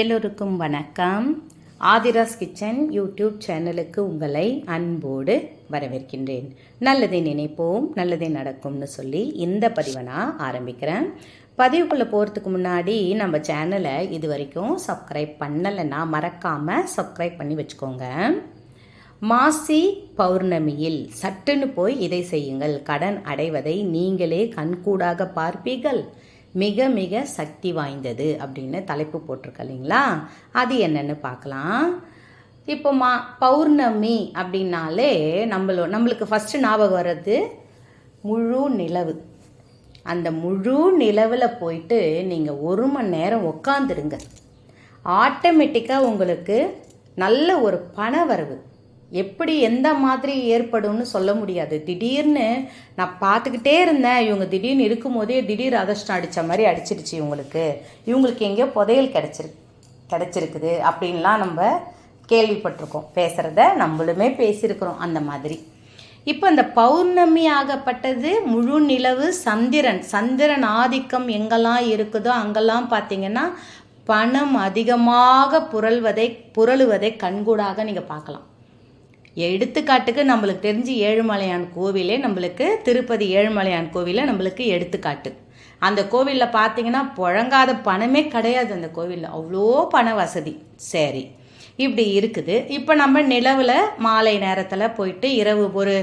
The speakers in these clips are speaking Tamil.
எல்லோருக்கும் வணக்கம். ஆதிராஸ் கிச்சன் யூடியூப் சேனலுக்கு உங்களை அன்போடு வரவேற்கின்றேன். நல்லதை நினைப்போம் நல்லதே நடக்கும்னு சொல்லி இந்த பதிவை நான் ஆரம்பிக்கிறேன். பதிவுக்குள்ளே போகிறதுக்கு முன்னாடி நம்ம சேனலை இது வரைக்கும் சப்ஸ்கிரைப் பண்ணலைன்னா மறக்காமல் சப்ஸ்கிரைப் பண்ணி வச்சுக்கோங்க. மாசி பௌர்ணமியில் சட்டுன்னு போய் இதை செய்யுங்கள். கடன் அடைவதை நீங்களே கண்கூடாக பார்ப்பீர்கள். மிக மிக சக்தி வாய்ந்தது அப்படின்னு தலைப்பு போட்டிருக்க இல்லைங்களா? அது என்னன்னு பார்க்கலாம். இப்போ மா பௌர்ணமி அப்படின்னாலே நம்மளோ நம்மளுக்கு ஃபஸ்ட்டு ஞாபகம் வர்றது முழு நிலவு. அந்த முழு நிலவில் போயிட்டு நீங்கள் ஒரு மணி நேரம் உக்காந்துருங்க. ஆட்டோமேட்டிக்காக உங்களுக்கு நல்ல ஒரு பண வரவு. எப்படி எந்த மாதிரி ஏற்படும்னு சொல்ல முடியாது. திடீர்னு நான் பார்த்துக்கிட்டே இருந்தேன். இவங்க திடீர்னு இருக்கும் போதே திடீர் அதிர்ஷ்டம் அடித்த மாதிரி அடிச்சிருச்சு இவங்களுக்கு. இவங்களுக்கு எங்கேயோ புதையல் கிடச்சிரு கிடச்சிருக்குது அப்படின்லாம் நம்ம கேள்விப்பட்டிருக்கோம். பேசுகிறத நம்மளுமே பேசியிருக்கிறோம் அந்த மாதிரி. இப்போ இந்த பௌர்ணமி ஆகப்பட்டது முழு நிலவு சந்திரன். சந்திரன் ஆதிக்கம் எங்கெல்லாம் இருக்குதோ அங்கெல்லாம் பார்த்தீங்கன்னா பணம் அதிகமாக புரள்வதை புரளுவதை கண்கூடாக நீங்கள் பார்க்கலாம். எடுத்துக்காட்டுக்கு நம்மளுக்கு தெரிஞ்சு ஏழுமலையான் கோவிலே நம்மளுக்கு திருப்பதி ஏழுமலையான் கோவிலை நம்மளுக்கு எடுத்துக்காட்டு. அந்த கோவிலில் பார்த்தீங்கன்னா புழங்காத பணமே கிடையாது அந்த கோவிலில். அவ்வளோ பண வசதி. சரி இப்படி இருக்குது. இப்போ நம்ம நிலவில் மாலை நேரத்தில் போயிட்டு இரவு ஒரு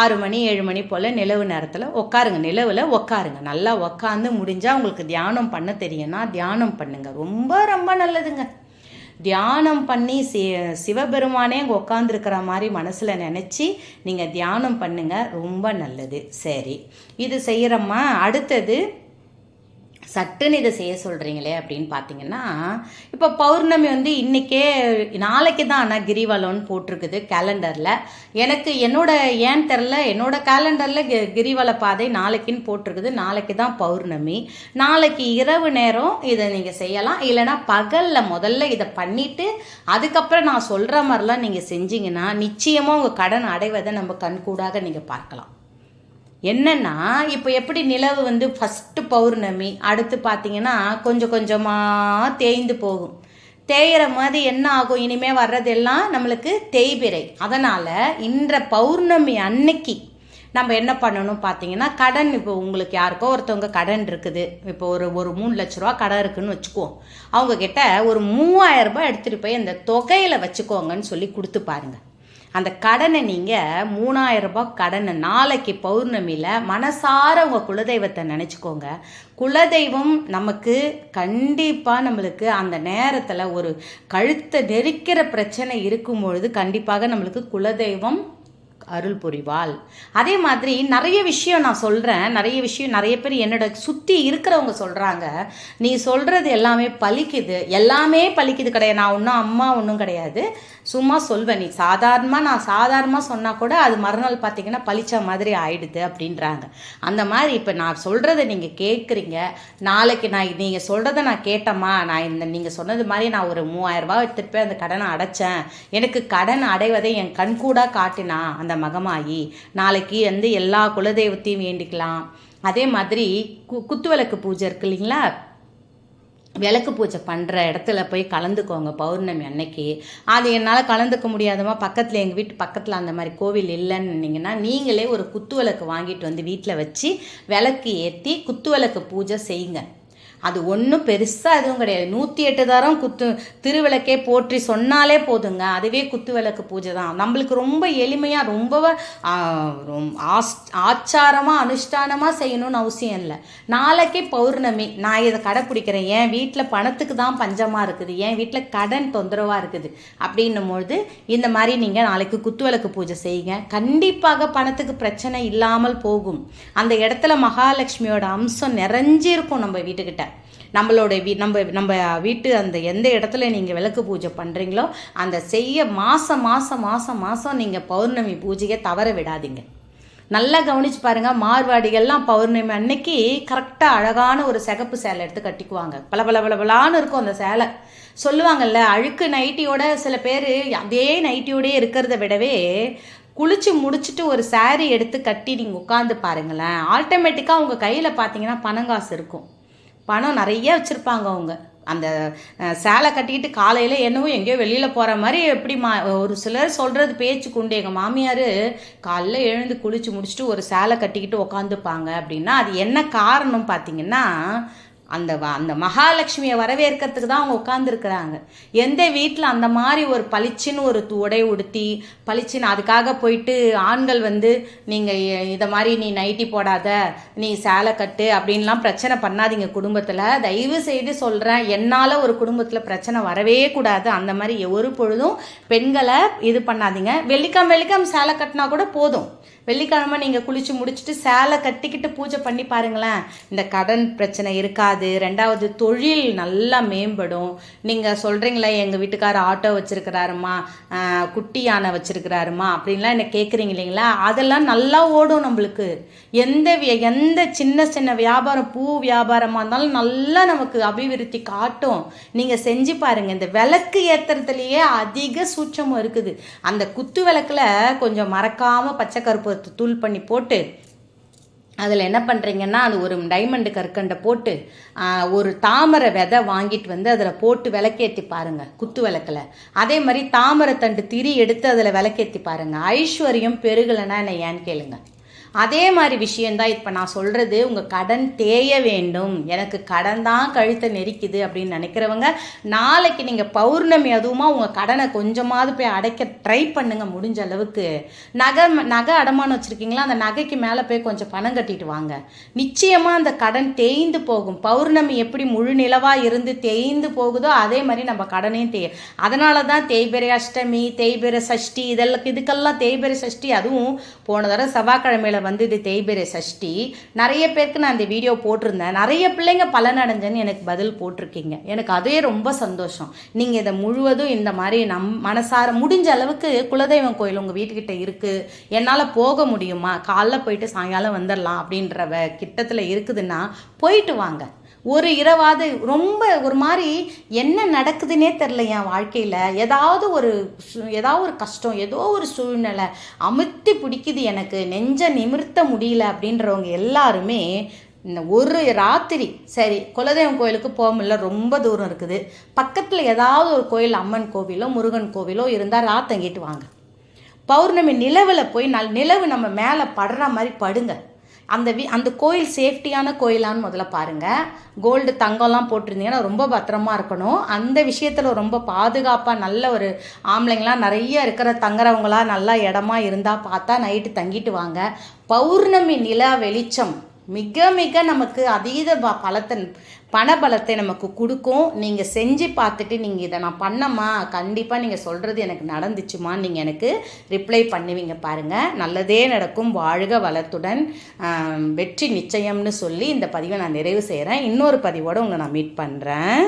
ஆறு மணி ஏழு மணி போல் நிலவு நேரத்தில் உட்காருங்க நிலவில் உட்காருங்க நல்லா உட்காந்து முடிஞ்சால் உங்களுக்கு தியானம் பண்ண தெரியும்னா தியானம் பண்ணுங்கள் ரொம்ப ரொம்ப நல்லதுங்க. தியானம் பண்ணி சி சிவபெருமானே அங்கே உட்காந்துருக்கிற மாதிரி மனசில் நினச்சி நீங்கள் தியானம் பண்ணுங்கள் ரொம்ப நல்லது. சரி. இது செய்கிறோமா அடுத்தது சட்டுன்னு இதை செய்ய சொல்கிறீங்களே அப்படின்னு பார்த்தீங்கன்னா இப்போ பௌர்ணமி வந்து இன்றைக்கே நாளைக்கு தான் ஆனால் கிரிவலம்னு போட்டிருக்குது கேலண்டரில் எனக்கு என்னோட ஏன் தெரில என்னோட கேலண்டரில் கி கிரிவல பாதை நாளைக்குன்னு போட்டிருக்குது. நாளைக்கு தான் பௌர்ணமி. நாளைக்கு இரவு நேரம் இதை நீங்கள் செய்யலாம். இல்லைனா பகலில் முதல்ல இதை பண்ணிவிட்டு அதுக்கப்புறம் நான் சொல்கிற மாதிரிலாம் நீங்கள் செஞ்சீங்கன்னா நிச்சயமாக உங்கள் கடன் அடைவதை நம்ம கண்கூடாக நீங்கள் பார்க்கலாம். என்னன்னா இப்போ எப்படி நிலவு வந்து ஃபஸ்ட்டு பௌர்ணமி அடுத்து பார்த்தீங்கன்னா கொஞ்சம் கொஞ்சமாக தேய்ந்து போகும். தேயிற மாதிரி என்ன ஆகும்? இனிமேல் வர்றதெல்லாம் நம்மளுக்கு தேய்பிரை. அதனால் இன்ற பௌர்ணமி அன்னைக்கு நம்ம என்ன பண்ணணும் பார்த்தீங்கன்னா கடன் இப்போ உங்களுக்கு யாருக்கோ ஒருத்தவங்க கடன் இருக்குது. இப்போ ஒரு ஒரு மூணு லட்ச ரூபா கடன் இருக்குன்னு வச்சுக்குவோம். அவங்கக்கிட்ட ஒரு மூவாயிரம் ரூபாய் எடுத்துகிட்டு போய் அந்த தொகையில் வச்சுக்கோங்கன்னு சொல்லி கொடுத்து பாருங்கள் அந்த கடனை நீங்கள் மூணாயிரம் ரூபாய் கடனை நாளைக்கு பௌர்ணமியில் மனசார உங்கள் குலதெய்வத்தை நினச்சிக்கோங்க. குலதெய்வம் நமக்கு கண்டிப்பாக நம்மளுக்கு அந்த நேரத்தில் ஒரு கழுத்தை நெரிக்கிற பிரச்சனை இருக்கும் பொழுது கண்டிப்பாக நம்மளுக்கு குலதெய்வம் அருள் புரிவாள் அதே மாதிரி நிறைய விஷயம் நான் சொல்கிறேன் நிறைய விஷயம் நிறைய பேர் என்னோட சுற்றி இருக்கிறவங்க சொல்கிறாங்க நீ சொல்கிறது எல்லாமே பலிக்குது. எல்லாமே பலிக்குது கிடையாது. நான் ஒன்றும் அம்மா ஒன்றும் கிடையாது. சும்மா சொல்வேன். நீ சாதாரணமாக நான் சாதாரணமாக சொன்னால் கூட அது மறுநாள் பார்த்தீங்கன்னா பளிச்ச மாதிரி ஆயிடுது அப்படின்றாங்க. அந்த மாதிரி இப்போ நான் சொல்கிறத நீங்கள் கேட்குறீங்க நாளைக்கு நான் நீங்கள் சொல்கிறத நான் கேட்டேம்மா. நான் இந்த நீங்கள் சொன்னது மாதிரி நான் ஒரு மூவாயிரரூபா எடுத்துகிட்டு போய் அந்த கடனை அடைச்சேன். எனக்கு கடன் அடைவதை என் கண்கூடாக காட்டினா அந்த மகமாயி நாளைக்கு வந்து எல்லா குலதெய்வத்தையும் வேண்டிக்கலாம். அதே மாதிரி கு குத்துவிளக்கு பூஜை இருக்கு இல்லைங்களா? விளக்கு பூஜை பண்ணுற இடத்துல போய் கலந்துக்கோங்க பௌர்ணமி அன்னைக்கு. அது என்னால் கலந்துக்க முடியாதமா பக்கத்தில் எங்கள் வீட்டு பக்கத்தில் அந்த மாதிரி கோவில் இல்லைன்னு நீங்களே ஒரு குத்து விளக்கு வாங்கிட்டு வந்து வீட்டில் வச்சு விளக்கு ஏற்றி குத்து விளக்கு பூஜை செய்யுங்க. அது ஒன்றும் பெருசாக எதுவும் கிடையாது. நூற்றி எட்டு தரம் குத்து திருவிளக்கே போற்றி சொன்னாலே போதுங்க. அதுவே குத்து விளக்கு பூஜை தான். நம்மளுக்கு ரொம்ப எளிமையாக ரொம்ப ஆச்சாரமாக அனுஷ்டானமாக செய்யணும்னு அவசியம் இல்லை. நாளைக்கே பௌர்ணமி. நான் இதை கடைப்பிடிக்கிறேன் என் வீட்டில் பணத்துக்கு தான் பஞ்சமாக இருக்குது. என் வீட்டில் கடன் தொந்தரவாக இருக்குது. அப்படின்னும் பொழுது இந்த மாதிரி நீங்கள் நாளைக்கு குத்து விளக்கு பூஜை செய்யுங்க. கண்டிப்பாக பணத்துக்கு பிரச்சனை இல்லாமல் போகும். அந்த இடத்துல மகாலட்சுமியோட அம்சம் நிறைஞ்சிருக்கும் நம்ம வீட்டுக்கிட்ட. நம்மளோட வீ நம்ம நம்ம வீட்டு அந்த எந்த இடத்துல நீங்கள் விளக்கு பூஜை பண்ணுறீங்களோ அந்த செய்ய மாதம் மாதம் மாதம் மாதம் நீங்கள் பௌர்ணமி பூஜையை தவற விடாதீங்க. நல்லா கவனிச்சு பாருங்க மார்வாடிகள்லாம் பௌர்ணமி அன்னைக்கு கரெக்டாக அழகான ஒரு சிகப்பு சேலை எடுத்து கட்டிக்குவாங்க. பல பல பலான்னு இருக்கும் அந்த சேலை. சொல்லுவாங்கல்ல அழுக்கு நைட்டியோட சில பேர் அதே நைட்டியோடயே இருக்கிறத விடவே குளிச்சு முடிச்சுட்டு ஒரு saree எடுத்து கட்டி நீங்கள் உட்காந்து பாருங்களேன் ஆட்டோமேட்டிக்காக உங்கள் கையில் பார்த்தீங்கன்னா பணங்காசு இருக்கும். பணம் நிறைய வச்சுருப்பாங்க அவங்க. அந்த சேலை கட்டிக்கிட்டு காலையில் என்னவோ எங்கேயோ வெளியில் போகிற மாதிரி எப்படி மா ஒரு சிலர் சொல்கிறது பேச்சுக்கு உண்டு எங்கள் மாமியார் காலைல எழுந்து குளிச்சு முடிச்சுட்டு ஒரு சேலை கட்டிக்கிட்டு உக்காந்துப்பாங்க அப்படின்னா அது என்ன காரணம் பார்த்தீங்கன்னா அந்த வ- அந்த மகாலட்சுமியை வரவேற்கிறதுக்கு தான் அவங்க உட்காந்துருக்குறாங்க எந்த வீட்டில் அந்த மாதிரி ஒரு பளிச்சுன்னு ஒரு து- உடை உடுத்தி பளிச்சுன்னு அதுக்காக போயிட்டு ஆண்கள் வந்து நீங்கள் இதை மாதிரி நீ நைட்டி போடாத நீ சேலை கட்டு அப்படின்லாம் பிரச்சனை பண்ணாதீங்க குடும்பத்தில். தயவு செய்து சொல்கிறேன் என்னால் ஒரு குடும்பத்தில் பிரச்சனை வரவே கூடாது. அந்த மாதிரி ஒரு பொழுதும் பெண்களை இது பண்ணாதீங்க. வெள்ளிக்காம் வெள்ளிக்கிழமை சேலை கட்டினா கூட போதும். வெள்ளிக்கிழமை நீங்கள் குளிச்சு முடிச்சுட்டு சேலை கட்டிக்கிட்டு பூஜை பண்ணி பாருங்களேன். இந்த கடன் பிரச்சனை இருக்காது. ரெண்டாவது தொழில் நல்லா மேம்படும். நீங்கள் சொல்கிறீங்களே எங்கள் வீட்டுக்காரர் ஆட்டோ வச்சுருக்கிறாருமா குட்டி யானை வச்சுருக்கிறாருமா அப்படின்லாம் என்ன கேட்குறீங்க இல்லைங்களா? அதெல்லாம் நல்லா ஓடும் நம்மளுக்கு. எந்த எந்த சின்ன சின்ன வியாபாரம் பூ வியாபாரமாக இருந்தாலும் நல்லா நமக்கு அபிவிருத்தி காட்டும். நீங்கள் செஞ்சு பாருங்கள் இந்த விளக்கு ஏற்றுறதுலையே அதிக சூட்சமும் இருக்குது. அந்த குத்து விளக்குல கொஞ்சம் மறக்காமல் பச்சை கருப்பு தூள் பண்ணி போட்டு அதில் என்ன பண்ணுறீங்கன்னா அது ஒரு டைமண்டு கற்கண்டை போட்டு ஒரு தாமரை விதை வாங்கிட்டு வந்து அதில் போட்டு விளக்கேற்றி பாருங்கள் குத்து விளக்கில். அதே மாதிரி தாமரை தண்டு திரி எடுத்து அதில் விளக்கேற்றி பாருங்கள் ஐஸ்வர்யம் பெருகலைன்னா என்ன ஏன்னு கேளுங்கள் அதே மாதிரி விஷயந்தான் இப்போ நான் சொல்கிறது உங்கள் கடன் தேய வேண்டும். எனக்கு கடன் தான் கழுத்தை நெரிக்குது அப்படின்னு நினைக்கிறவங்க நாளைக்கு நீங்கள் பௌர்ணமி அதுவுமா உங்கள் கடனை கொஞ்சமாவது போய் அடைக்க ட்ரை பண்ணுங்கள் முடிஞ்ச அளவுக்கு. நகை நகை அடமானம் வச்சுருக்கீங்களா? அந்த நகைக்கு மேலே போய் கொஞ்சம் பணம் கட்டிட்டு வாங்க. நிச்சயமாக அந்த கடன் தேய்ந்து போகும். பௌர்ணமி எப்படி முழு நிலவாக இருந்து தேய்ந்து போகுதோ அதே மாதிரி நம்ம கடனையும் தேய் அதனால தான் தேய்பிரை அஷ்டமி தேய்பிரை சஷ்டி இதெல்லாம் இதுக்கெல்லாம் தேய்பிரை சஷ்டி அதுவும் போன தடவை செவ்வாய்க்கிழமையில வந்து இது தேய்பிரை சஷ்டி. நிறைய பேருக்கு நான் இந்த வீடியோ போட்டிருந்தேன். நிறைய பிள்ளைங்க பலனடைஞ்சேன்னு எனக்கு பதில் போட்டிருக்கீங்க. எனக்கு அதே ரொம்ப சந்தோஷம். நீங்கள் இதை முழுவதும் இந்த மாதிரி நம் மனசார முடிஞ்ச அளவுக்கு குலதெய்வம் கோயில் உங்கள் வீட்டுக்கிட்ட இருக்குது என்னால் போக முடியுமா? காலைல போயிட்டு சாயங்காலம் வந்துடலாம் அப்படின்ற வ- கிட்டத்தில் இருக்குதுன்னா போயிட்டு வாங்க. ஒரு இரவாவது ரொம்ப ஒரு மாதிரி என்ன நடக்குதுன்னே தெரில என் வாழ்க்கையில். ஏதாவது ஒரு சு- ஏதாவது ஒரு கஷ்டம் ஏதோ ஒரு சூழ்நிலை அமுத்தி பிடிக்குது எனக்கு. நெஞ்ச நிமிர்த்த முடியல அப்படின்றவங்க எல்லாருமே இந்த ஒரு ராத்திரி சரி குலதெய்வம் கோயிலுக்கு போக முடியல ரொம்ப தூரம் இருக்குது. பக்கத்தில் ஏதாவது ஒரு கோயில் அம்மன் கோவிலோ முருகன் கோவிலோ இருந்தால் ராத்தங்கிட்டு வாங்க. பௌர்ணமி நிலவில் போய் நல் நிலவு நம்ம மேலே படுற மாதிரி படுங்க. அந்த வி அந்த கோயில் சேஃப்டியான கோயிலான்னு முதல்ல பாருங்கள் கோல்டு தங்கம்லாம் போட்டிருந்தீங்கன்னா ரொம்ப பத்திரமா இருக்கணும். அந்த விஷயத்தில் ரொம்ப பாதுகாப்பாக நல்ல ஒரு ஆம்பளைங்களாம் நிறைய இருக்கிற தங்குறவங்களா நல்லா இடமா இருந்தால் பார்த்தா நைட்டு தங்கிட்டு வாங்க. பௌர்ணமி நிலா வெளிச்சம். மிக மிக நமக்கு அதீத ப- பலத்தை பணபலத்தை நமக்கு கொடுக்கும். நீங்கள் செஞ்சு பார்த்துட்டு நீங்கள் இதை நான் பண்ணம்மா கண்டிப்பாக நீங்கள் சொல்கிறது எனக்கு நடந்துச்சுமான்னு நீங்கள் எனக்கு ரிப்ளை பண்ணுவீங்க பாருங்கள் நல்லதே நடக்கும். வாழ்க வளத்துடன். வெற்றி நிச்சயம்னு சொல்லி இந்த பதிவை நான் நிறைவு செய்கிறேன் இன்னொரு பதிவோடு உங்களை நான் மீட் பண்ணுறேன்